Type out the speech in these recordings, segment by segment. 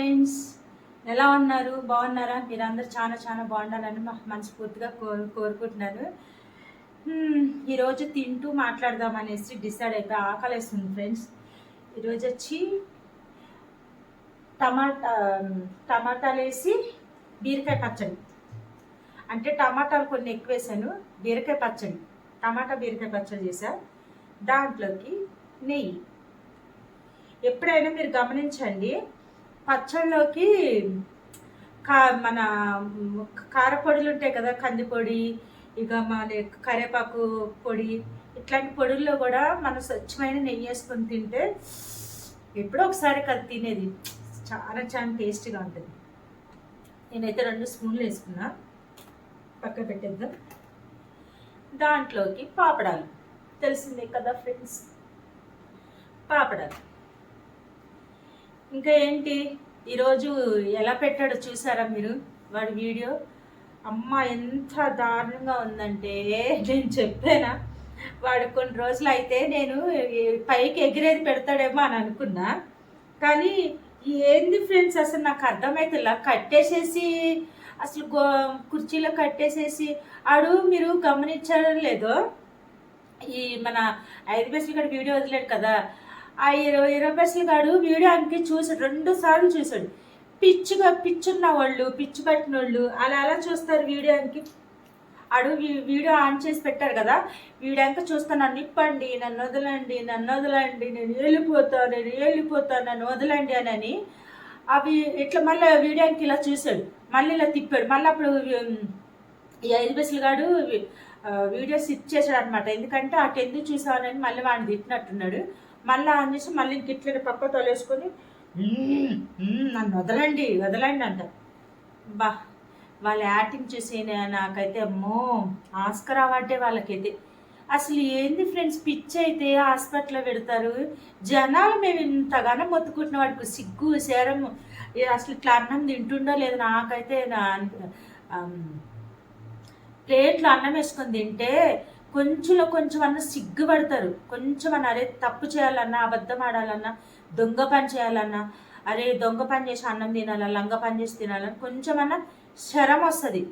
Friends ఎలా ఉన్నారు? బాగున్నారా? మీరందరూ చాలా చాలా బాగుండాలని మనస్ఫూర్తిగా కోరు కోరుకుంటున్నాను. ఈరోజు తింటూ మాట్లాడదాం అనేసి డిసైడ్ అయిపోయి ఆకలేస్తుంది ఫ్రెండ్స్. ఈరోజు వచ్చి టమాటా టమాటాలు వేసి బీరకాయ పచ్చడి. అంటే టమాటాలు కొన్ని ఎక్కువ వేసాను బీరకాయ పచ్చడి. టమాటా బీరకాయ పచ్చడి చేశాను దాంట్లోకి నెయ్యి. ఎప్పుడైనా మీరు గమనించండి పచ్చళ్ళలోకి కా మన కారపొడులు ఉంటాయి కదా కందిపొడి ఇక మన కరివేపాకు పొడి ఇట్లాంటి పొడుల్లో కూడా మనం స్వచ్ఛమైన నెయ్యి వేసుకొని తింటే ఎప్పుడో ఒకసారి కదా తినేది. చాలా చాలా టేస్టీగా ఉంటుంది. నేనైతే రెండు స్పూన్లు వేసుకున్నా. పక్క పెట్టేద్దాం. దాంట్లోకి పాపడాలు. తెలిసిందే కదా ఫ్రెండ్స్? పాపడాలు. ఇంకా ఏంటి? ఈరోజు ఎలా పెట్టాడో చూసారా మీరు? వాడి వీడియో? అమ్మ ఎంత దారుణంగా ఉందంటే నేను చెప్పానా? వాడు కొన్ని రోజులు అయితే నేను ఈ- పైకి ఎగిరేది పెడతాడేమో అని అనుకున్నా. కానీ ఏంది ఫ్రెండ్స్ అసలు నాకు అర్థమైతే కట్టేసేసి అసలు గో కుర్చీలో కట్టేసేసి ఆడు మీరు గమనించడం లేదో? ఈ మన ఐదు పైసలు ఇక్కడ వీడియో వదిలేడు కదా? ఆ ఇరవై ఇరవై పైసలు కాడు వీడియో అంకి చూసాడు రెండు సార్లు చూసాడు పిచ్చిగా పిచ్చున్న వాళ్ళు పిచ్చి పట్టిన వాళ్ళు అలా అలా చూస్తారు వీడియోకి అడుగు అడు వీడియో ఆన్ చేసి పెట్టారు కదా వీడియో చూస్తాను చూస్తా నన్ను ఇప్పండి నన్ను వదలండి నన్ను వదలండి నేను వెళ్ళిపోతా నేను వెళ్ళిపోతా నన్ను వదలండి అని అవి ఇట్లా మళ్ళీ వీడియోకి ఇలా చూసాడు మళ్ళీ ఇలా తిప్పాడు. మళ్ళీ అప్పుడు ఈ ఐదు బస్సులు గాడు వీడియో సిట్ చేశాడు అనమాట ఎందుకంటే అటు ఎందుకు చూసానని మళ్ళీ వాడిని తిట్టినట్టున్నాడు. మళ్ళీ ఆన్ చేసి మళ్ళీ ఇంక పక్క తొలేసుకొని నన్ను వదలండి వదలండి అంట. బా వాళ్ళ యాక్టింగ్ చూసి నాకైతే అమ్మో ఆస్కర్ అవార్డే వాళ్ళకైతే. అసలు ఏంది ఫ్రెండ్స్ పిచ్చి అయితే హాస్పిటల్లో పెడతారు. జనాలు మేము ఇంతగానో మొత్తుకుంటున్న వాడికి సిగ్గు సేరము. అసలు ఇట్లా అన్నం తింటుండో లేదో నాకైతే నా ప్లేట్లో అన్నం వేసుకొని తింటే కొంచెంలో కొంచెం అన్న సిగ్గుపడతారు. కొంచెం అన్న అరే తప్పు చేయాలన్నా అబద్ధం ఆడాలన్నా దొంగ పని చేయాలన్నా అరే దొంగ పని చేసి అన్నం తినాలా లంగ పని చేసి తినాలని కొంచెం అన్న శరం వస్తుంది.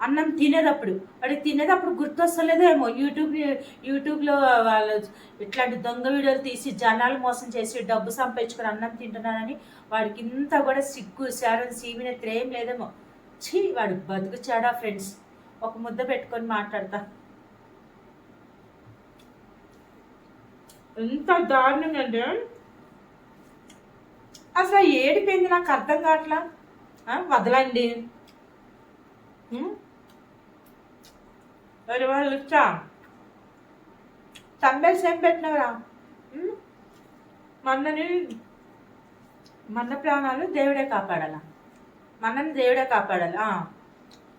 అన్నం తినేటప్పుడు. వాడికి తినేటప్పుడు గుర్తొస్తలేదేమో యూట్యూబ్ యూట్యూబ్లో వాళ్ళు ఇట్లాంటి దొంగ వీడియోలు తీసి జనాలు మోసం చేసి డబ్బు సంపాదించుకొని అన్నం తింటున్నానని వాడికి ఇంత కూడా సిగ్గు శారం సీమినెత్తి ఏం లేదేమో. ఛీ వాడు బతుకు చాడా ఫ్రెండ్స్. ఒక ముద్ద పెట్టుకొని మాట్లాడతా. ఎంత దారుణంగా అంటే అసలు ఏడిపోయింది నాకు అర్థం కావట్లా? వదలండి. మరి వాళ్ళు వచ్చా? తంబేసి ఏం పెట్టినవరా? మన్నని మన ప్రాణాలు దేవుడే కాపాడాల? మనని దేవుడే కాపాడాలి?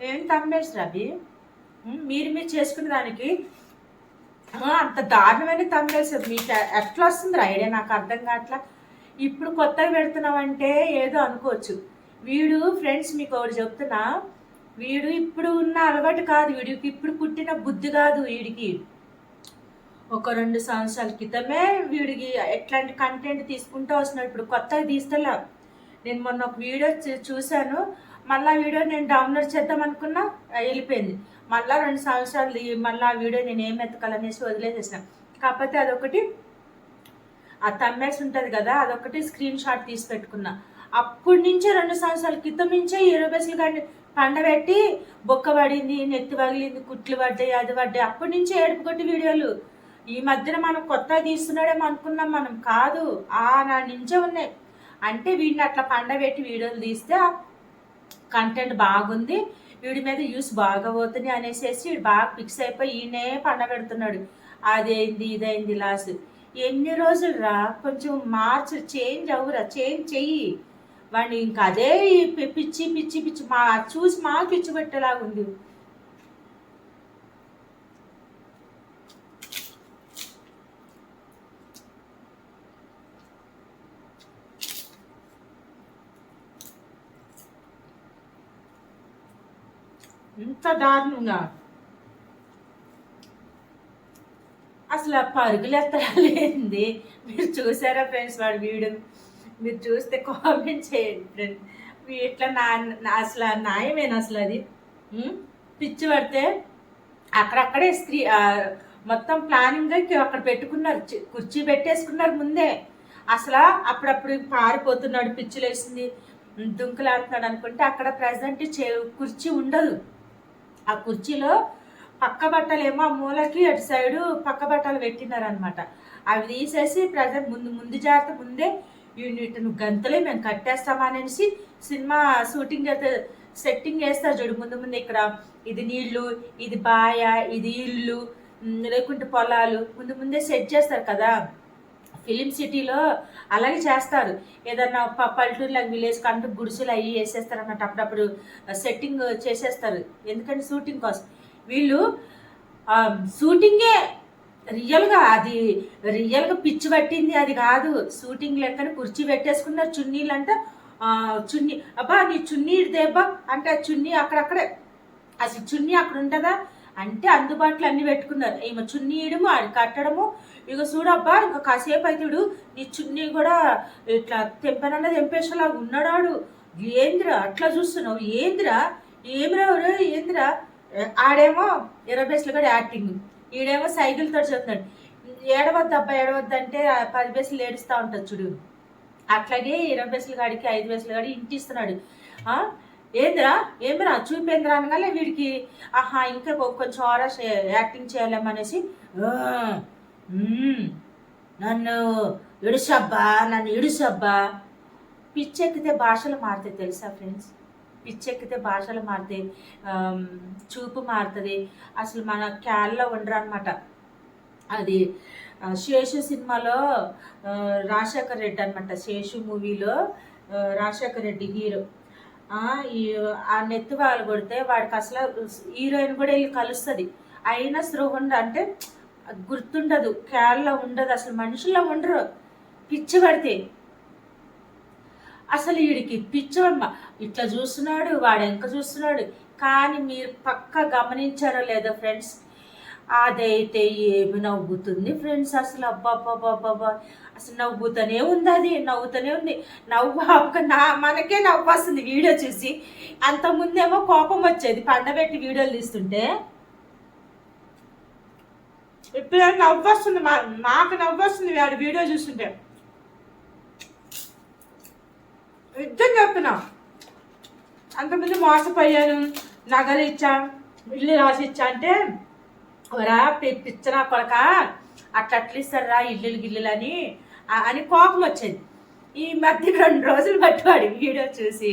ఏం తంబేసి రవి? మీరు మీరు చేసుకునే దానికి అంత దారుణమైన తంబేసి మీకు ఎట్లా వస్తుంది ఐడియా? నాకు అర్థం కావట్లా? ఇప్పుడు కొత్తగా పెడుతున్నామంటే ఏదో అనుకోవచ్చు. వీడు ఫ్రెండ్స్ మీకు ఒకటి చెప్తున్నా. వీడు ఇప్పుడు ఉన్న అలవాటు కాదు. వీడికి ఇప్పుడు పుట్టిన బుద్ధి కాదు వీడికి. ఒక రెండు సంవత్సరాల క్రితమే వీడికి ఎట్లాంటి కంటెంట్ తీసుకుంటూ వస్తున్నాడు. ఇప్పుడు కొత్తగా తీస్తలే. నేను మొన్న ఒక వీడియో చూ- చూశాను. మళ్ళీ వీడియో నేను డౌన్లోడ్ చేద్దాం అనుకున్నా వెళ్ళిపోయింది. మళ్ళీ రెండు సంవత్సరాలు మళ్ళీ ఆ వీడియో నేను ఏం ఎత్తకాలనేసి వదిలేసేసిన. కాకపోతే అదొకటి ఆ తమ్మేసి ఉంటుంది కదా అదొకటి స్క్రీన్ షాట్ తీసి పెట్టుకున్నా. అప్పటి నుంచే రెండు సంవత్సరాల క్రితం నుంచే ఇరవై కానీ పండబెట్టి బొక్క పడింది నెత్తి పగిలింది కుట్లు పడ్డాయి అది పడ్డాయి. అప్పటి నుంచే ఏడుపు కొట్టి వీడియోలు. ఈ మధ్యన మనం కొత్తగా తీస్తున్నాడేమో అనుకున్నాం మనం. కాదు ఆ నా నుంచే ఉన్నాయి. అంటే వీడిని అట్లా పండబెట్టి వీడియోలు తీస్తే కంటెంట్ బాగుంది. వీడి మీద యూస్ బాగా పోతుంది అనేసి బాగా ఫిక్స్ అయిపోయి ఈయనే పండబెడుతున్నాడు అదేంది ఇదైంది లాస్ట్. ఎన్ని రోజులు రా కొంచెం మార్చు చేంజ్ అవురా చేంజ్ చెయ్యి. వాడిని ఇంకా అదే పిచ్చి పిచ్చి పిచ్చి మా చూసి మా పిచ్చి పెట్టేలాగుంది ఇంత దారుణంగా. అసలు ఆ పరుగులు ఎత్తలేంది మీరు చూసారా ఫ్రెండ్స్ వాడి వీడియో? మీరు చూస్తే కామెంట్ చేయండి ఫ్రెండ్. ఇట్లా నా అసలు న్యాయమేనా అసలు అది? పిచ్చి పడితే అక్కడక్కడే స్క్రీ మొత్తం ప్లానింగ్ అక్కడ పెట్టుకున్నారు. కుర్చీ పెట్టేసుకున్నారు ముందే. అసలు అప్పుడప్పుడు పారిపోతున్నాడు పిచ్చిలేసింది దుంకులాడుతున్నాడు అనుకుంటే అక్కడ ప్రజెంట్ చే కుర్చీ ఉండదు. ఆ కుర్చీలో పక్క బట్టలేమో ఆ మూలకి అటు సైడు పక్క బట్టలు పెట్టినారనమాట అవి తీసేసి ప్రజెంట్ ముందు ముందు జాగ్రత్త ముందే యూనిట్ గంతలే మేము కట్టేస్తామా అనేసి సినిమా షూటింగ్ అయితే సెట్టింగ్ వేస్తారు చూడు ముందు ముందు ఇక్కడ. ఇది నీళ్ళు ఇది బాయ ఇది ఇల్లు లేకుంటే పొలాలు ముందు ముందే సెట్ చేస్తారు కదా. ఫిలిం సిటీలో అలాగే చేస్తారు. ఏదన్నా పల్లెటూరులకు పల్లెటూరులో విలేజ్ కంటూ గుడిసెలు అవి వేసేస్తారు అన్నట్టు అప్పుడప్పుడు సెట్టింగ్ చేసేస్తారు. ఎందుకంటే షూటింగ్ కోసం వీళ్ళు షూటింగే రియల్గా అది రియల్గా పిచ్చి పట్టింది అది కాదు. షూటింగ్ లెక్కన కుర్చీ పెట్టేసుకున్నారు. చున్నీలు అంటే చున్నీ అబ్బా నీ చున్నీ ఇడిదేబ్బా అంటే ఆ చున్నీ అక్కడక్కడే. అసలు చున్నీ అక్కడ ఉంటుందా? అంటే అందుబాటులో అన్ని పెట్టుకున్నారు. ఈమె చున్నీ ఇయడము ఆడి కట్టడము. ఇక చూడబ్బా ఇంకా కాసేపు అవుతాడు నీ చున్నీ కూడా ఇట్లా తెంపనన్నా తెంపేసేలా ఉన్నాడాడు. ఏంద్రా అట్లా చూస్తున్నావు? ఏందిరా? ఏమిరా ఒరే ఏందిరా? ఆడేమో ఇరవై కూడా యాక్టింగ్. ఈడేమో సైకిల్తో చెప్తున్నాడు. ఏడవద్దు అబ్బా ఏడవద్దు అంటే పది బేసులు ఏడుస్తూ ఉంటుంది చూడు. అట్లాగే ఇరవై బేసులు గాడికి ఐదు బేసులు కాడికి ఇంటిస్తున్నాడు. ఏందిరా? ఏమిరా? చూపేంద్రా అనగానే వీడికి ఆహా ఇంకా కొంచెం ఆరా యాక్టింగ్ చేయాలేమనేసి నన్ను ఇడుసబ్బా నన్ను ఇడుసబ్బా. పిచ్చెక్కితే భాషలు మారుతాయి తెలుసా ఫ్రెండ్స్? పిచ్చెక్కితే భాషలు మారుతాయి చూపు మారుతుంది. అసలు మన క్యాల్లో ఉండరు అనమాట అది శేషు సినిమాలో రాజశేఖర్ రెడ్డి అనమాట శేషు మూవీలో రాజశేఖర్ రెడ్డి హీరో. ఆ, నెత్తి వాళ్ళు కొడితే వాడికి అసలు హీరోయిన్ కూడా వెళ్ళి కలుస్తుంది. అయినా స్పృహ ఉండ అంటే గుర్తుండదు కేరళ ఉండదు అసలు మనుషుల్లో ఉండరు. పిచ్చి పడితే. అసలు వీడికి పిచ్చమ్మ ఇట్లా చూస్తున్నాడు వాడు ఎంక చూస్తున్నాడు. కానీ మీరు పక్క గమనించారో లేదో ఫ్రెండ్స్. అదైతే ఏమి నవ్వుతుంది ఫ్రెండ్స్ అసలు. అబ్బాబ్బాబ్బాబ్బా అసలు నవ్వుతూనే ఉంది అది నవ్వుతూనే ఉంది. నవ్వు ఒక నా మనకే నవ్వు వస్తుంది వీడియో చూసి. అంతకుముందేమో కోపం వచ్చేది పండబెట్టి వీడియోలు తీస్తుంటే. ఇప్పుడు నవ్వు వస్తుంది మా నాకు నవ్వు వస్తుంది వాడు వీడియో చూస్తుంటే. యుద్ధం చెప్తున్నా అంతకుముందు మోసపోయాను నగలు ఇచ్చా ఇల్లు రాసి ఇచ్చా అంటే ఒరా పి- పిచ్చనా కొడక అట్లా అట్లా ఇస్తారా ఇల్లులు గిల్లులు అని అని కోపం వచ్చింది. ఈ మధ్య రెండు రోజులు పట్టువాడు వీడియో చూసి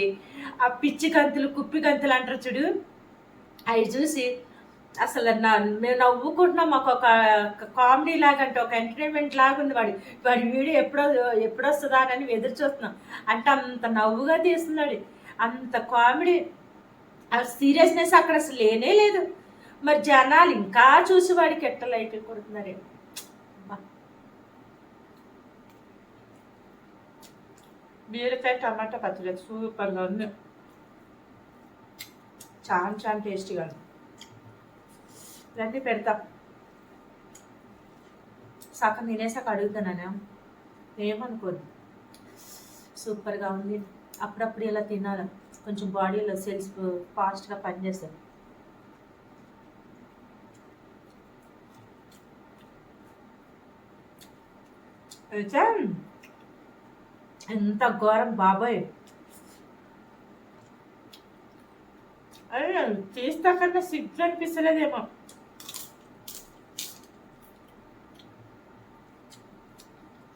ఆ పిచ్చి కంతులు కుప్పి కంతులు అంటారు చూడు అవి చూసి అసలు నా మేము నవ్వుకుంటున్నాం మాకు ఒక కామెడీ లాగా అంటే ఒక ఎంటర్టైన్మెంట్ లాగా ఉంది వాడి వాడి వీడియో ఎప్పుడో ఎప్పుడు వస్తుందా అని ఎదురు చూస్తున్నాం. అంటే అంత నవ్వుగా తీస్తున్నాడు. అంత కామెడీ. ఆ సీరియస్నెస్ అక్కడ అసలు లేనే లేదు. మరి జనాలు ఇంకా చూసి వాడికి ఎట్ట లైట్లు కొడుతున్నారే అబ్బా. బీరకాయ టమాటా పచ్చడి సూపర్గా ఉంది. చాలా చాలా టేస్టీగా ఉంది. రండి పెడతా. సగం తినేసాక అడుగుతానా ఏమనుకోదు సూపర్గా ఉంది. అప్పుడప్పుడు ఇలా తినాలి. కొంచెం బాడీలో సెల్స్ ఫాస్ట్గా పనిచేస్తుంది అయితే ఎంత ఘోరం బాబాయ్. అరే చేస్తా కన్నా సిగ్గు అనిపిస్తలేదేమో.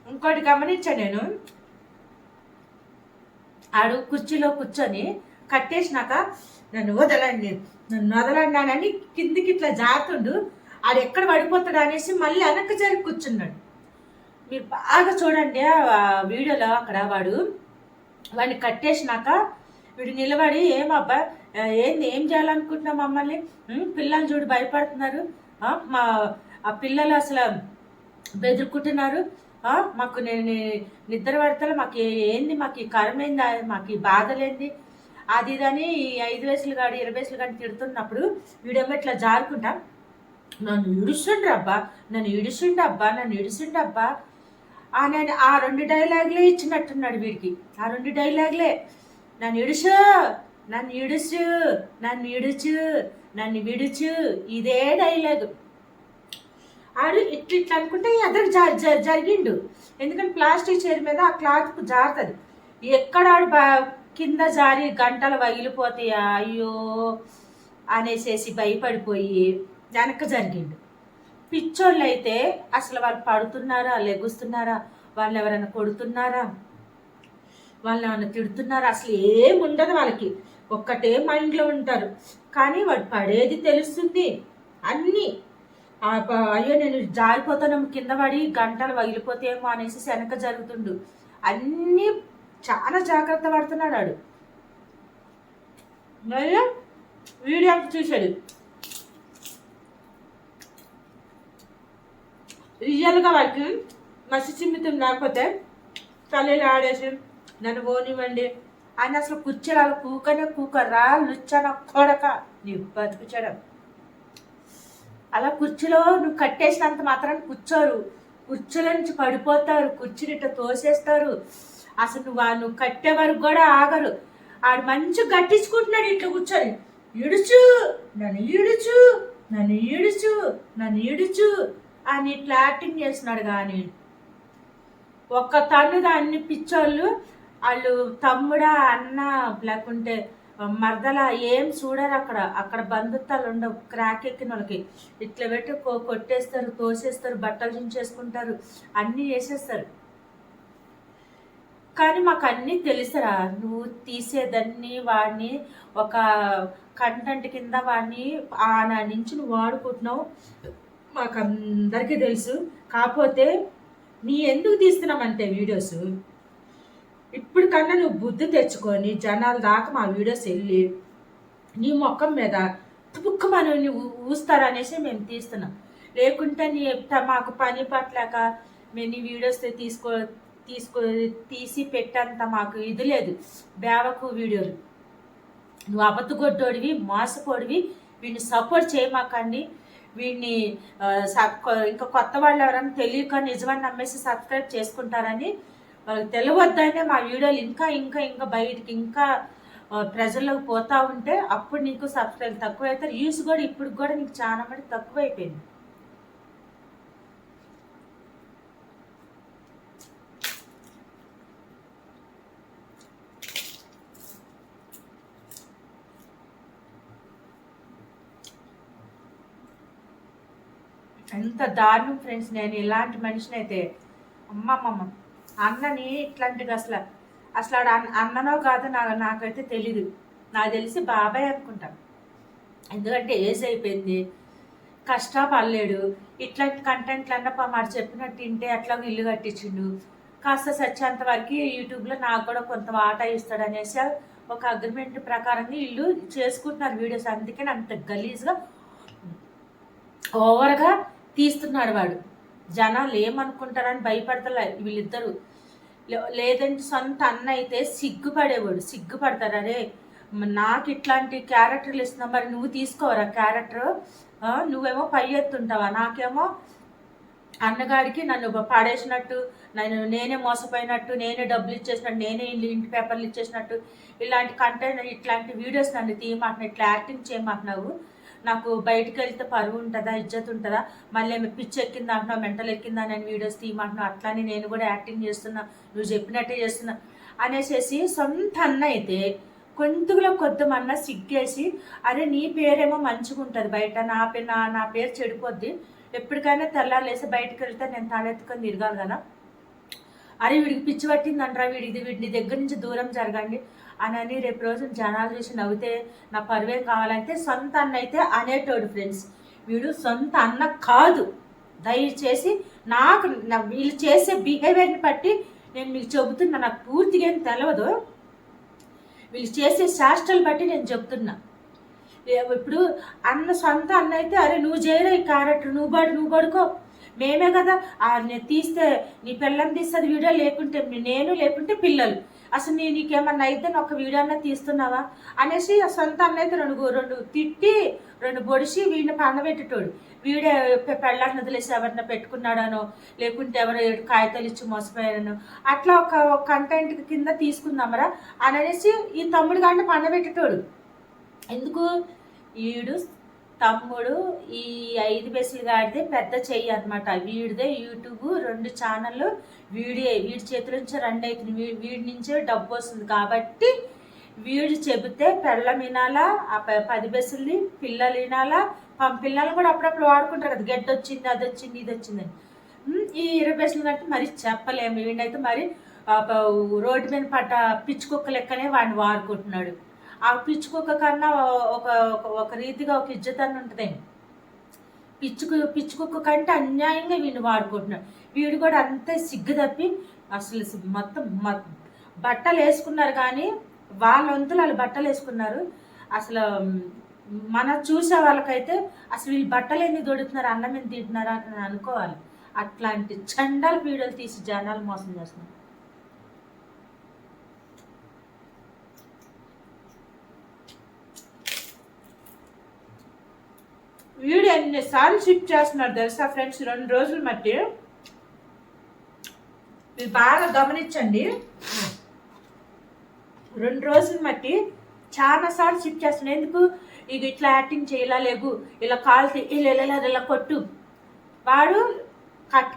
ఇంకోటి గమనించా నేను. ఆడు కుర్చీలో కూర్చొని కట్టేసినాక నన్ను వదలండి నన్ను వదలండి కిందికి ఇట్లా జారుతుండు. ఆడు ఎక్కడ పడిపోతాడు అనేసి మళ్ళీ వెనక్కి జరిగి కూర్చున్నాడు. మీరు బాగా చూడండి ఆ వీడియోలో అక్కడ వాడు వాడిని కట్టేసినాక వీడు నిలబడి ఏమబ్బా అబ్బా ఏంది ఏం చేయాలనుకుంటున్నావు మమ్మల్ని? పిల్లల్ని పిల్లలు చూడు భయపడుతున్నారు. మా ఆ పిల్లలు అసలు బెదురుకుంటున్నారు. మాకు నేను నిద్ర పడతా మాకు ఏంది మాకు ఈ కరం ఏంది మాకు ఈ బాధలేంది అది ఇదని ఈ ఐదు వయసులు కానీ ఇరవై వయసులు కానీ తిడుతున్నప్పుడు వీడేమో ఇట్లా జారుకుంటా నన్ను ఇడుస్తుండ్రు నన్ను ఇడుసుండబ్బా నన్ను ఇడుసుండబ్బా అబ్బా ఆయన ఆ రెండు డైలాగులే ఇచ్చినట్టున్నాడు వీడికి. ఆ రెండు డైలాగులే. నన్ను ఇడుచు నన్ను ఇడుచు నన్ను ఇడుచు నన్ను విడుచు ఇదే డైలాగు. ఆడు ఇట్లా ఇట్లా అనుకుంటే ఎదురు జ జరిగిండు. ఎందుకంటే ప్లాస్టిక్ చైర్ మీద ఆ క్లాత్ జారుతుంది. ఎక్కడ ఆడు బా కింద జారి గంటలు వగిలిపోతాయా అయ్యో అనేసేసి భయపడిపోయి వెనక జరిగిండు. పిచ్చోళ్ళు అయితే అసలు వాళ్ళు పడుతున్నారా లెగుస్తున్నారా వాళ్ళు ఎవరైనా కొడుతున్నారా వాళ్ళు ఏమైనా తిడుతున్నారా అసలు ఏం ఉండదు వాళ్ళకి. ఒక్కటే మైండ్లో ఉంటారు. కానీ వాడు పడేది తెలుస్తుంది. అన్నీ. అయ్యో నేను జారిపోతాను కింద పడి గంటలు వగిలిపోతేమో అనేసి వెనక జరుగుతుండు. అన్నీ చాలా జాగ్రత్త పడుతున్నాడు వాడు వీడియో చూశాడు రియల్గా వాడికి మసి చిమ్మితం లేకపోతే తల్లిలో ఆడేసి నన్ను పోనివ్వండి. ఆయన అసలు కూర్చోరు అలా కూకనే కూకరా లుచ్చన కొడక. నీ బతుకుచడం అలా కుర్చీలో నువ్వు కట్టేసినంత మాత్రాన్ని కూర్చోరు. కుర్చీల నుంచి పడిపోతారు కుర్చీని ఇట్లా తోసేస్తారు. అసలు నువ్వు నువ్వు కట్టే వరకు కూడా ఆగరు. ఆడు మంచిగా గట్టించుకుంటున్నాడు ఇట్లా కూర్చొని. ఇడుచు నన్ను ఈడుచు నన్ను ఈడుచు నన్ను ఈడుచు అని ఇట్లా యాక్టింగ్ చేస్తున్నాడు కానీ. ఒక్క తను దాన్ని పిచ్చోళ్ళు వాళ్ళు తమ్ముడా అన్న లేకుంటే మరదల ఏం చూడరు అక్కడ. అక్కడ బంధుత్వాలు ఉండవు. క్రాక్ ఎక్కిన వాళ్ళకి. ఇట్లా పెట్టి కొట్టేస్తారు తోసేస్తారు బట్టలు చించేసుకుంటారు అన్నీ చేసేస్తారు. కానీ మాకు అన్నీ తెలుసురా. నువ్వు తీసేదాన్ని వాడిని ఒక కంటెంట్ కింద వాడిని ఆన నుంచి నువ్వు వాడుకుంటున్నావు. మాకు అందరికీ తెలుసు. కాకపోతే నీ ఎందుకు తీస్తున్నామంటే వీడియోస్? ఇప్పుడు కన్నా నువ్వు బుద్ధి తెచ్చుకొని జనాల దాకా మా వీడియోస్ వెళ్ళి నీ ముఖం మీద తుపుక్కమని నువ్వు ఊస్తారనేసి మేము తీస్తున్నాం. లేకుంటే నీ మాకు పని పట్లేక మేము నీ వీడియోస్ తీసుకో తీసుకో తీసి పెట్టంత మాకు ఇది లేదు. బేవకు వీడియోలు. నువ్వు అబద్ధగొడ్డోడివి మోసపోడివి. వీడిని సపోర్ట్ చేయమాకండి. వీడిని సబ్- ఇంకా కొత్త వాళ్ళు ఎవరైనా తెలియక నిజమని నమ్మేసి సబ్స్క్రైబ్ చేసుకుంటారని వాళ్ళకి తెలియవద్దనే మా వీడియోలు ఇంకా ఇంకా ఇంకా బయటికి ఇంకా ప్రజల్లోకి పోతా ఉంటే అప్పుడు నీకు సబ్స్క్రైబ్ తక్కువ అవుతారు యూస్ కూడా ఇప్పుడు కూడా నీకు చాలా మంది తక్కువైపోయింది అయిపోయింది ఎంత దారుణం ఫ్రెండ్స్ నేను ఇలాంటి మనిషిని అయితే అమ్మమ్మమ్మ అన్నని ఇట్లాంటిది అసలు అసలు ఆడ అన్న- అన్ననో కాదో నా నాకైతే తెలీదు. నాకు తెలిసి బాబాయ్ అనుకుంటాను ఎందుకంటే ఏజ్ అయిపోయింది కష్టపడలేడు ఇట్లాంటి కంటెంట్లు అన్నప్ప మరి చెప్పినట్టు తింటే అట్లా ఇల్లు కట్టించిండు. కాస్త సచ్చేంత వరకు యూట్యూబ్లో నాకు కూడా కొంత వాటా ఇస్తాడు అనేసి ఒక అగ్రిమెంట్ ప్రకారంగా ఇల్లు చేసుకుంటున్నారు వీడియోస్. అందుకని అంత గలీజ్గా ఓవర్గా తీస్తున్నాడు వాడు. జనాలు ఏమనుకుంటారని భయపడతలే వీళ్ళిద్దరు. లే- లేదంటే సొంత అన్న అయితే సిగ్గుపడేవాడు. సిగ్గుపడతారు అరే నాకు ఇట్లాంటి క్యారెక్టర్లు ఇస్తున్నా మరి నువ్వు తీసుకోవరా క్యారెక్టర్? నువ్వేమో పై ఎత్తుంటావా? నాకేమో అన్నగాడికి నన్ను పడేసినట్టు నన్ను నేనే మోసపోయినట్టు నేనే డబ్బులు ఇచ్చేసినట్టు నేనే ఇల్లు ఇంటి పేపర్లు ఇచ్చేసినట్టు ఇలాంటి కంటెంట్ ఇట్లాంటి వీడియోస్ నన్ను తీయమంటున్నావు ఇట్లా యాక్టింగ్ చేయమంటున్నావు నాకు. బయటకు వెళ్తే పరువు ఉంటుందా ఇజ్జత్ ఉంటుందా? మళ్ళీ ఏమి పిచ్చి ఎక్కింది అంటున్నావు మెంటల్ ఎక్కిందా నేను వీడియోస్ తీయమంటున్నావు అట్లానే నేను కూడా యాక్టింగ్ చేస్తున్నా నువ్వు చెప్పినట్టే చేస్తున్నా అనేసేసి సొంత అన్న అయితే కొంతలో కొద్దిమన్న సిగ్గేసి అరే నీ పేరేమో మంచిగా ఉంటుంది బయట నా పే నా నా పేరు చెడిపోద్ది. ఎప్పటికైనా తెల్లారులేసి బయటకు వెళ్తే నేను తలెత్తుకొని తిరగాలి కదా. అరే వీడికి పిచ్చి పట్టిందంటారా వీడికి వీటిని దగ్గర నుంచి దూరం జరగండి అని అని రేపు రోజు జనాలు చూసి నవ్వితే నా పరువే కావాలంటే సొంత అన్న అయితే అనేటోడు ఫ్రెండ్స్ వీడు సొంత అన్న కాదు. దయచేసి నాకు వీళ్ళు చేసే బిహేవియర్ని బట్టి నేను మీకు చెబుతున్నా నాకు పూర్తిగా ఏం తెలియదు వీళ్ళు చేసే శాస్త్రాలు బట్టి నేను చెప్తున్నా. ఇప్పుడు అన్న సొంత అన్న అయితే అరే నువ్వు చేయరా ఈ క్యారెక్టర్ నువ్వు పడు నువ్వు పడుకో. మేమే కదా నేను తీస్తే నీ పిల్లని తీస్తుంది వీడియో లేకుంటే నేను లేకుంటే పిల్లలు. అసలు నీ నీకేమన్నా అయితే ఒక వీడియో అన్నా తీస్తున్నావా? అనేసి ఆ సొంత అన్న అయితే రెండు రెండు తిట్టి రెండు బొడిసి వీడిని పండబెట్టేటోడు వీడే పెళ్ళాన్ని వదిలేసి ఎవరిన పెట్టుకున్నాడనో లేకుంటే ఎవరు కాగితాలు ఇచ్చి మోసపోయాడనో అట్లా ఒక కంటెంట్ కింద తీసుకుందామరా అని అనేసి ఈ తమ్ముడు గారిని పండబెట్టేటోడు ఎందుకు? ఈడు తమ్ముడు ఈ ఐదు బెస్సులు గాడితే పెద్ద చెయ్యి అనమాట వీడిదే యూట్యూబ్ రెండు ఛానళ్ళు. వీడియో వీడి చేతుల నుంచి రెండు అవుతుంది వీ- వీడి నుంచే డబ్బు వస్తుంది. కాబట్టి వీడు చెబితే పెళ్ళం వినాలా ఆ ప- పది బెస్సుల్ని పిల్లలు వినాలా పంపి పిల్లలు కూడా అప్పుడప్పుడు వాడుకుంటారు కదా గడ్డ వచ్చింది అది వచ్చింది ఇది వచ్చింది ఈ ఇరవై బెస్సులు కంటే మరి చెప్పలేము. వీడైతే మరి రోడ్డు మీద పట్ట పిచ్చి కుక్క లెక్కనే వాడిని వాడుకుంటున్నాడు. ఆ పిచ్చి కన్నా ఒక ఒక- ఒక రీతిగా ఒక ఇజ్జత్ అని ఉంటుంది? పిచ్చుకు పిచ్చుకొక్క కంటే అన్యాయంగా వీడిని వాడుకుంటున్నాడు. వీడు కూడా అంతే సిగ్గు తప్పి అసలు మొత్తం బట్టలు వేసుకున్నారు కానీ వాళ్ళ వంతులు వాళ్ళు బట్టలు వేసుకున్నారు. అసలు మన చూసే వాళ్ళకైతే అసలు వీళ్ళు బట్టలు ఎన్ని దొడుతున్నారు అన్నం ఎన్ని తింటున్నారా? అని అనుకోవాలి. అట్లాంటి చండాల వీడియోలు తీసి జనాలు మోసం చేస్తున్నారు. వీడు ఎన్నిసార్లు షిఫ్ట్ చేస్తున్నారు తెలుసా ఫ్రెండ్స్ రెండు రోజులు మట్టి మీరు బాగా గమనించండి. రెండు రోజులు మట్టి చాలా సార్లు షిఫ్ట్ చేస్తున్నాడు ఎందుకు? ఇక ఇట్లా యాక్టింగ్ చేయలా లేవు. ఇలా కాలు ఇలా ఇలా ఇలా కొట్టు. వాడు కట్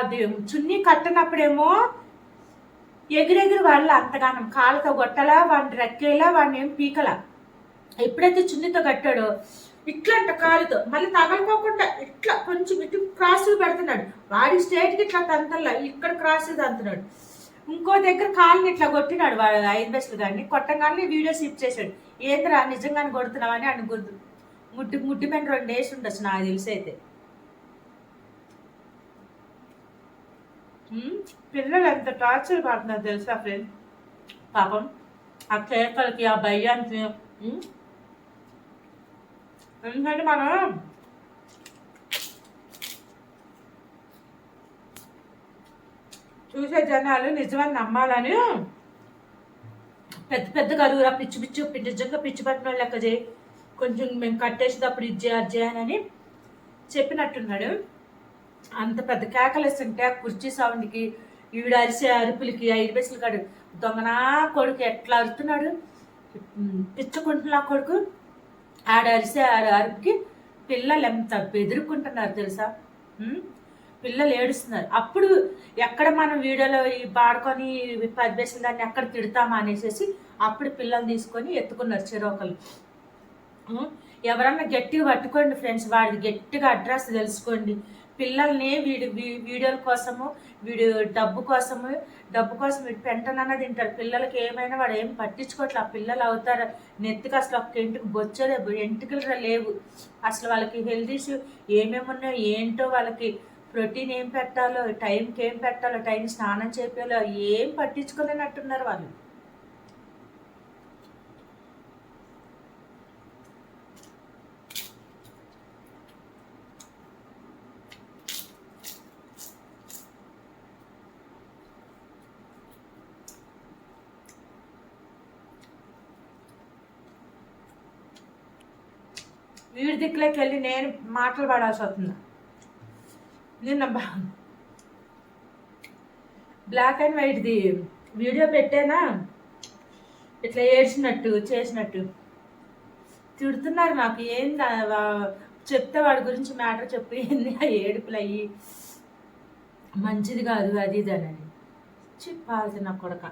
అది చున్నీ కట్టనప్పుడేమో ఎగిరెగిరి వాళ్ళు అంతగానం కాళ్ళతో కొట్టలా వాడిని రెక్కేలా వాడిని ఏం పీకలా. ఎప్పుడైతే చున్నీతో కట్టాడో ఇట్లా అంట కాలుతో మళ్ళీ తగలకోకుండా ఇట్లా కొంచెం ఇటు క్రాస్ పెడుతున్నాడు. వాడి స్టేట్కి ఇట్లా తంతల్లా ఇక్కడ క్రాస్ తంతున్నాడు ఇంకో దగ్గర కాలుని ఇట్లా కొట్టినాడు వాడు ఐదు బెస్ట్లు కానీ కొట్టంగానే వీడియో షిఫ్ట్ చేశాడు. ఏంద్రా నిజంగానే కొడుతున్నావని అని గుర్తు ముట్టి ముట్టి పైన రెండు వేసి ఉండొచ్చు నాకు తెలిసి అయితే. పిల్లలు ఎంత టార్చర్ పడుతున్నారు తెలుసా ఫ్రెండ్ పాపం. ఆ కేకలకి ఆ భయానికి ఎందుకంటే మనం చూసే జనాలు నిజమని నమ్మాలని పెద్ద పెద్ద కదువురా పిచ్చి పిచ్చి పిచ్చి నిజంగా పిచ్చి పట్టిన లెక్క చేయి. కొంచెం మేము కట్టేసేటప్పుడు ఇది చేయాలి చేయాలని చెప్పినట్టున్నాడు. అంత పెద్ద కేకలేస్తుంటే ఆ కుర్చీ సౌండ్కి ఈవిడ అరిసే అరుపులకి ఐదు పైసలు కాడు. దొంగనా కొడుకు ఎట్లా అరుతున్నాడు? పిచ్చుకుంటున్నా కొడుకు. ఆడ అరిసే ఆడ అరుపుకి పిల్లలు ఎంత బెదురుకుంటున్నారు తెలుసా? పిల్లలు ఏడుస్తున్నారు. అప్పుడు ఎక్కడ మనం వీడియోలో ఈ పాడుకొని పదివేసిన దాన్ని ఎక్కడ తిడతామా అనేసి అప్పుడు పిల్లలు తీసుకొని ఎత్తుకున్నారు చెరొకరు ఎవరన్నా గట్టిగా పట్టుకోండి ఫ్రెండ్స్ వాడిది గట్టిగా అడ్రస్ తెలుసుకోండి. పిల్లల్ని వీడి వీడియోల కోసము వీడు డబ్బు కోసము డబ్బు కోసం వీడు పెంటనన్న తింటారు పిల్లలకి ఏమైనా వాడు ఏం పట్టించుకోవట్లే ఆ పిల్లలు అవుతారు. నెత్తికి అసలు ఒక్క ఇంటికి బొచ్చలే ఎంటికలు లేవు. అసలు వాళ్ళకి హెల్త్ ఇష్యూ ఏమేమి ఉన్నాయో ఏంటో వాళ్ళకి ప్రోటీన్ ఏం పెట్టాలో టైంకి ఏం పెట్టాలో టైం స్నానం చేయాలో ఏం పట్టించుకోలేనట్టున్నారు వాళ్ళు వీడి దిక్కులోకి వెళ్ళి నేను మాటలు పడాల్సి వస్తుంది. నిన్న బ్లాక్ అండ్ వైట్ది వీడియో పెట్టానా? ఇట్లా ఏడ్చినట్టు చేసినట్టు. తిడుతున్నారు నాకు ఏంది చెప్తే వాడి గురించి మ్యాటర్ చెప్పి ఏంది ఆ ఏడుపులు అయ్యి? మంచిది కాదు అది ఇది అని. చెప్పాల్సి నా కొడక.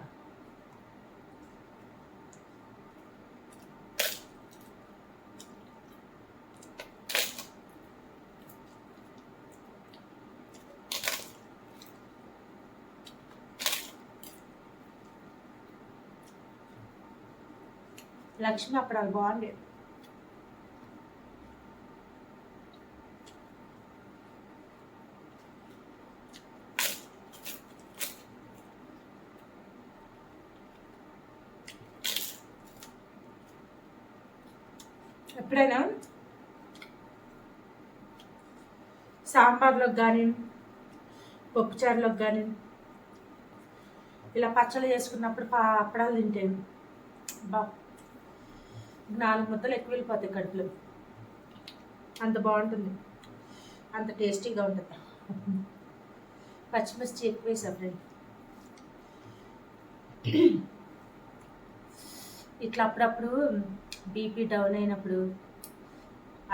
లక్ష్మి అప్పుడు అది బాగుండేది ఎప్పుడైనా సాంబార్లోకి కానీ పప్పుచారులోకి కానీ ఇలా పచ్చళ్ళు చేసుకున్నప్పుడు అప్పడాలు తింటే బా నాలుగు ముద్దలు ఎక్కువ వెళ్ళిపోతాయి కడుపులో. అంత బాగుంటుంది. అంత టేస్టీగా ఉంటుంది. పచ్చిమిర్చి ఎక్కువ వేసాం ఫ్రెండ్ ఇట్లా అప్పుడప్పుడు బీపీ డౌన్ అయినప్పుడు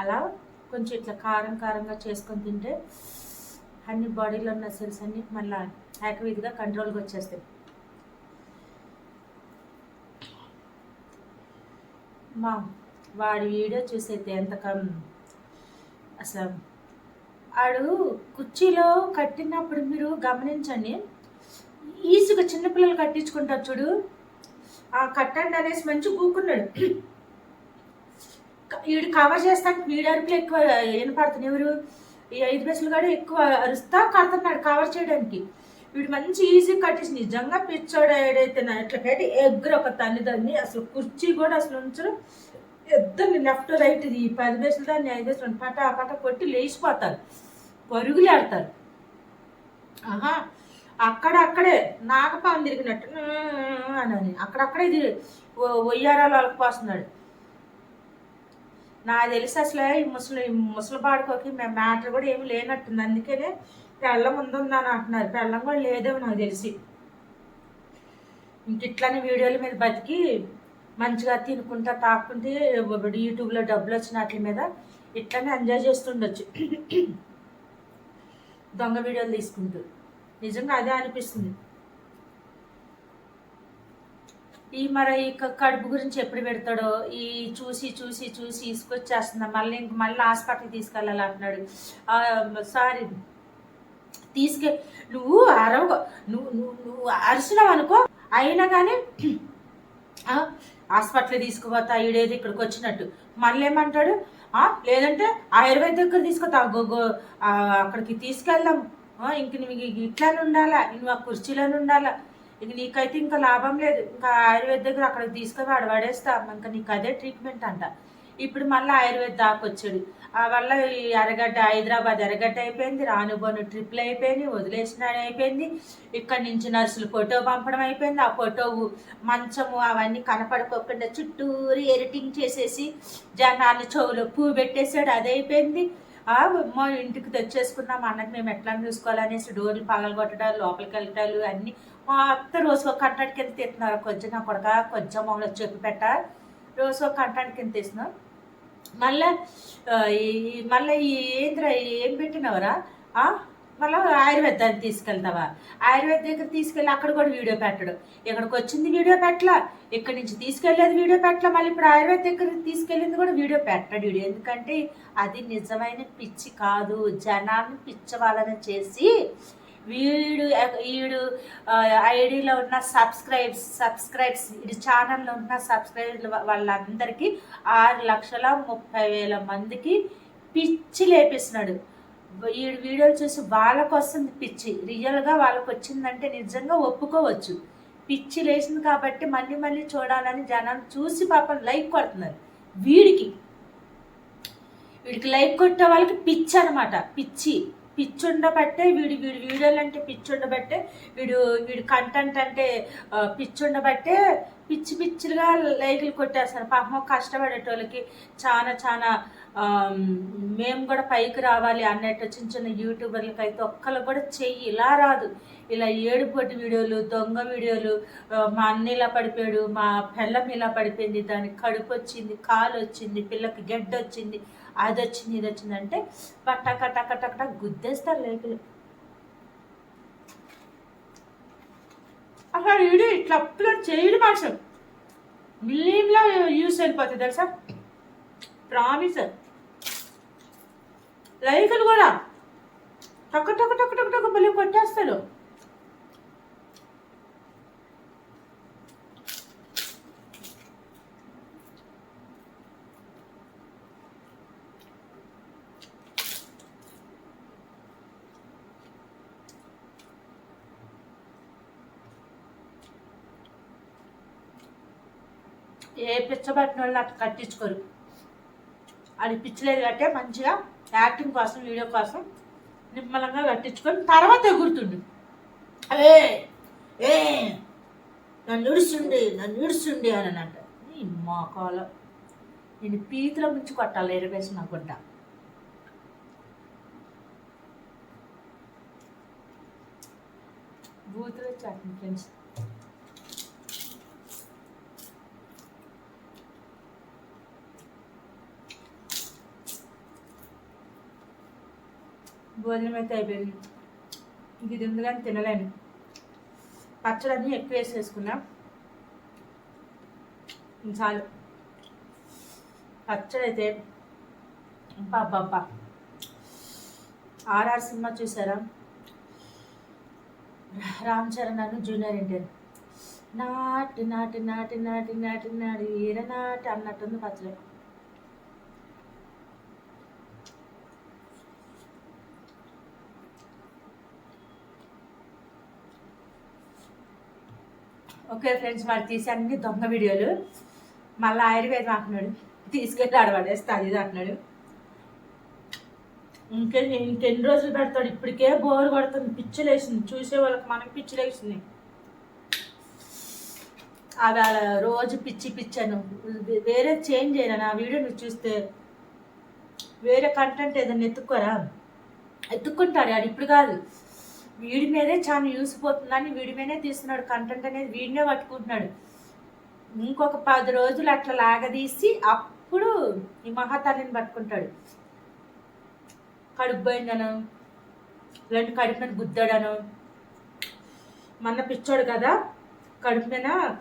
అలా కొంచెం ఇట్లా కారం కారంగా చేసుకొని తింటే అన్ని బాడీలో ఉన్న సెల్స్ అన్ని మళ్ళీ యాక్టివ్గా కంట్రోల్కి వచ్చేస్తాయి. మా వాడి వీడియో చూసైతే ఎంత కం అసలు ఆడు కుర్చీలో కట్టినప్పుడు మీరు గమనించండి. ఈసుగా చిన్నపిల్లలు కట్టించుకుంటారు చూడు. ఆ కట్టండి అనేసి మంచి కూకున్నాడు. వీడు కవర్ చేస్తానికి వీడి అరుపులు ఎక్కువ వినపడుతుంది ఎవరు? ఈ ఐదు బస్సులు కూడా ఎక్కువ అరుస్తా కడుతున్నాడు కవర్ చేయడానికి. వీడు మంచి ఈజీ కట్టేసి నిజంగా పిచ్చోడు ఏడైతే నా ఇట్లా పెట్టి ఎగ్గురు ఒక తల్లిదండ్రి అసలు కుర్చీ కూడా అసలు ఉంచరు. ఇద్దరిని లెఫ్ట్ రైట్ ఇది పది బేసులు దాన్ని ఐదు బేసులు పట పట కొట్టి లేచిపోతారు. పరుగులు ఆడతారు ఆహా అక్కడ అక్కడే నాగపాము తిరిగినట్టు అని అక్కడక్కడే ఇది ఒయ్యారాలు అలకపోస్తున్నాడు నాకు తెలిసి అసలు ఈ ముసలి ముసలి పాడుకోకి మేము మ్యాటర్ కూడా ఏమి లేనట్టుంది. అందుకనే పెళ్ళం ఉందని అంటున్నారు. పెళ్ళం కూడా లేదేమో నాకు తెలిసి. ఇంక ఇట్లానే వీడియోల మీద బతికి మంచిగా తినుకుంటా తాకుంటే యూట్యూబ్లో డబ్బులు వచ్చిన వాటి మీద ఇట్లానే ఎంజాయ్ చేస్తుండొచ్చు. దొంగ వీడియోలు తీసుకుంటూ. నిజంగా అదే అనిపిస్తుంది. ఈ మరి ఈ క- కడుపు గురించి ఎప్పుడు పెడతాడో? ఈ చూసి చూసి చూసి తీసుకొచ్చేస్తున్నా మళ్ళీ ఇంక మళ్ళీ హాస్పిటల్కి తీసుకెళ్ళాలి అంటున్నాడు సారీ. తీసుకె నువ్వు అరవ నువ్వు నువ్వు నువ్వు అరిచినావు అనుకో అయినా కానీ హాస్పిటల్ తీసుకుపోతా ఈడేది ఇక్కడికి వచ్చినట్టు. మళ్ళీ ఏమంటాడు లేదంటే ఆయుర్వేద దగ్గర తీసుకుతా గో గో అక్కడికి తీసుకెళ్దాం. ఇంక నువ్వు ఇట్లానే ఉండాలా? నువ్వు ఆ కుర్చీలోనే ఉండాలా? ఇంక నీకైతే ఇంకా లాభం లేదు. ఇంకా ఆయుర్వేద దగ్గర అక్కడికి తీసుకొని వాడు పడేస్తా. ఇంకా నీకు అదే ట్రీట్మెంట్ అంట. ఇప్పుడు మళ్ళీ ఆయుర్వేద దాకా వచ్చాడు. వల్ల ఈ అరగడ్డ హైదరాబాద్ అరగడ్డ అయిపోయింది రానుబోను ట్రిప్లు అయిపోయింది వదిలేసిన అయిపోయింది. ఇక్కడి నుంచి నర్సులు ఫోటో పంపడం అయిపోయింది. ఆ ఫోటో మంచము అవన్నీ కనపడుకోకుండా చుట్టూరు ఎడిటింగ్ చేసేసి జనాన్ని చెవులో పువ్వు పెట్టేసాడు అది అయిపోయింది. మా ఇంటికి తెచ్చేసుకున్నాం అన్నకి మేము ఎట్లా చూసుకోవాలనేసి డోర్లు పగలగొట్టడాలు లోపలికి వెళ్ళటాలు అన్నీ. మొత్తం రోజు ఒక కంటానికి కింద తీస్తున్నారు కొంచెం నా కొడక కొంచెం మమ్మల్ని చెప్పి పెట్ట. రోజు ఒక కంటానికి కింద తీస్తున్నాం మళ్ళా ఈ మళ్ళీ ఈ ఏం పెట్టినవరా? మళ్ళీ ఆయుర్వేదాన్ని తీసుకెళ్తావా? ఆయుర్వేద దగ్గర తీసుకెళ్ళి అక్కడ కూడా వీడియో పెట్టడు. ఇక్కడికి వచ్చింది వీడియో పెట్టలా ఇక్కడి నుంచి తీసుకెళ్ళేది వీడియో పెట్టలా మళ్ళీ ఇప్పుడు ఆయుర్వేద దగ్గర తీసుకెళ్ళింది కూడా వీడియో పెట్టడు వీడియో ఎందుకంటే అది నిజమైన పిచ్చి కాదు. జనాన్ని పిచ్చవాళ్ళని చేసి వీడు వీడు ఐడిలో ఉన్న సబ్స్క్రైబ్స్ సబ్స్క్రైబ్స్ ఇది ఛానల్లో ఉన్న సబ్స్క్రైబ్ వాళ్ళందరికీ ఆరు లక్షల ముప్పై వేల మందికి పిచ్చి లేపిస్తున్నాడు. వీడు వీడియోలు చూసి వాళ్ళకు వస్తుంది పిచ్చి రియల్గా వాళ్ళకి వచ్చిందంటే నిజంగా ఒప్పుకోవచ్చు. పిచ్చి లేచింది కాబట్టి మళ్ళీ మళ్ళీ చూడాలని జనాలు చూసి పాపం లైక్ కొడుతున్నారు. వీడికి వీడికి లైక్ కొట్టే వాళ్ళకి పిచ్చి అనమాట పిచ్చి. పిచ్చుండబట్టే వీడి వీడి వీడియోలు అంటే పిచ్చి ఉండబట్టే వీడు వీడి కంటెంట్ అంటే ఆ, పిచ్చి పిచ్చి పిచ్చిలుగా లైకులు కొట్టేస్తారు. పాపం కష్టపడేటోళ్ళకి చాలా చాలా మేము కూడా పైకి రావాలి అన్నట్టు చిన్న చిన్న యూట్యూబర్లకి అయితే ఒక్కళ్ళు కూడా చెయ్యి ఇలా రాదు. ఇలా ఏడుపొట్టి వీడియోలు దొంగ వీడియోలు మా అన్న ఇలా పడిపోయాడు మా పెళ్ళం ఇలా పడిపోయింది దానికి కడుపు వచ్చింది కాలు వచ్చింది పిల్లకి గెడ్డ వచ్చింది అది వచ్చింది ఇది వచ్చింది అంటే టక టక టక టక గుద్దేస్తారు లేకులు. అక్కడ వీడియో ఇట్లా అప్లోడ్ చేయడు మాసం మిలియన్లో యూస్ వెళ్ళిపోతుంది తెలుసా? ప్రామిస్. లైకులు కూడా. టక్క టక్క టక్క టక్క టక్క మళ్ళీ కొట్టేస్తాడు ఏ పిచ్చబట్టిన వాళ్ళు నాకు కట్టించుకోరు. అది పిచ్చలేదు మంచిగా యాక్టింగ్ కోసం వీడియో కోసం నిమ్మలంగా కట్టించుకొని తర్వాత ఎగురుతుండు. ఏ ఏ నన్ను ఇడుస్తుండి నన్ను ఇడుస్తుండి అని అంట మా కాలం. నేను పీతిలో ముంచి కొట్టాలి ఎరవేసి నా గుడ్డ బూతులు వచ్చాను ఫ్రెండ్స్. భోజనం అయితే అయిపోయింది. ఇంక ఇది ఉంది కానీ తినలేను. పచ్చడన్నీ ఎక్కువ వేసేసుకున్నా. చాలు. పచ్చడి అయితే ఆర్ఆర్ సినిమా చూసారా? రామ్ చరణ్ అను జూనియర్ ఎన్టీఆర్ నాటి నాటి నాటి నాటి నాటి నాటి ఈర నాటి అన్నట్టుంది పచ్చడి. ఓకే ఫ్రెండ్స్ వాడు తీసి అన్ని దొంగ వీడియోలు. మళ్ళీ ఆయుర్వేదం అంటున్నాడు. తీసుకెళ్ళి ఆడబడేస్తా అది ఇది అంటున్నాడు. ఇంకే ఇంకెన్ని రోజులు పెడతాడు? ఇప్పటికే బోర్ కొడుతుంది. పిచ్చిలేసింది చూసే వాళ్ళకి మనకి పిచ్చిలేసింది అవి అలా రోజు పిచ్చి పిచ్చాను వేరే చేంజ్ చేయను నా వీడియో నువ్వు చూస్తే వేరే కంటెంట్ ఏదైనా ఎత్తుక్కోరా? ఎత్తుక్కుంటాడు. ఆడు ఇప్పుడు కాదు. వీడి మీదే చాలా యూస్ పోతుందని వీడి మీదే తీస్తున్నాడు కంటెంట్ అనేది వీడినే పట్టుకుంటున్నాడు. ఇంకొక పది రోజులు అట్లా లాగదీసి అప్పుడు ఈ మహాతల్లిని పట్టుకుంటాడు. కడుపు పోయిందను లేదంటే కడుపు మీద గుద్దాడను. మొన్న పిచ్చోడు కదా కడుపు మీద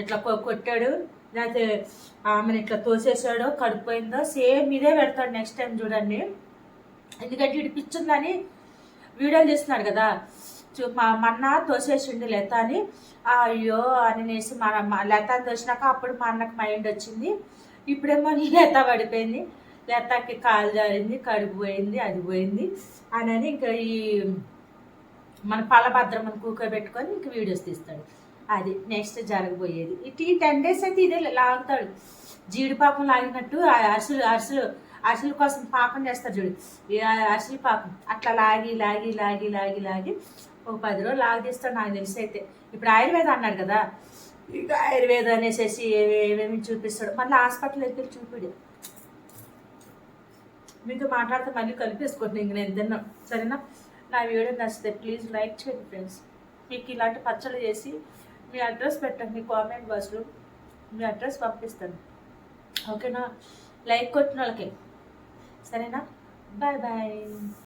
ఇట్లా కొ- కొట్టాడు. లేకపోతే ఆమెను ఇట్లా తోసేసాడో కడుపు పోయిందో సేమ్ ఇదే పెడతాడు నెక్స్ట్ టైం చూడండి. ఎందుకంటే ఇటు పిచ్చుందని వీడియోలు తీస్తున్నాడు కదా. చూ మా మన్న తోసేసిండు లత అని. అయ్యో అని నేసి మన లత అని తోసినాక అప్పుడు మా అన్నకు మైండ్ వచ్చింది. ఇప్పుడేమో లత పడిపోయింది. లతకి కాలు జారింది కడుపు పోయింది అది పోయింది అని అని ఇంకా ఈ మన పలభద్రమని కూకోబెట్టుకొని ఇంక వీడియోస్ తీస్తాడు. అది నెక్స్ట్ జరగబోయేది. ఇటు ఈ టెన్ డేస్ అయితే ఇదే లాగుతాడు. జీడిపాపం లాగినట్టు ఆ అరిసెలు అసలు కోసం పాకం చేస్తారు చూడు. అసలు అరిసెల పాకం అట్లా లాగి లాగి లాగి లాగి లాగి ఒక పది రోజులు లాగదీస్తాడు నాకు తెలిసి అయితే. ఇప్పుడు ఆయుర్వేదం అన్నాడు కదా. ఇక ఆయుర్వేదం అనేసేసి ఏమేమి చూపిస్తాడు. మళ్ళీ హాస్పిటల్ వెళ్ళి చూపిడు. మీతో మాట్లాడితే మళ్ళీ కలిపేసుకోండి ఇంక నేను తిన్నాను సరేనా? నా వీడియో నచ్చితే ప్లీజ్ లైక్ చేయండి ఫ్రెండ్స్. మీకు ఇలాంటి పచ్చళ్ళు చేసి మీ అడ్రస్ పెట్టండి. కామెంట్ బాక్స్లో మీ అడ్రస్ పంపిస్తాను. ఓకేనా? లైక్ కొట్టిన వాళ్ళకి. సరేనా? Bye bye.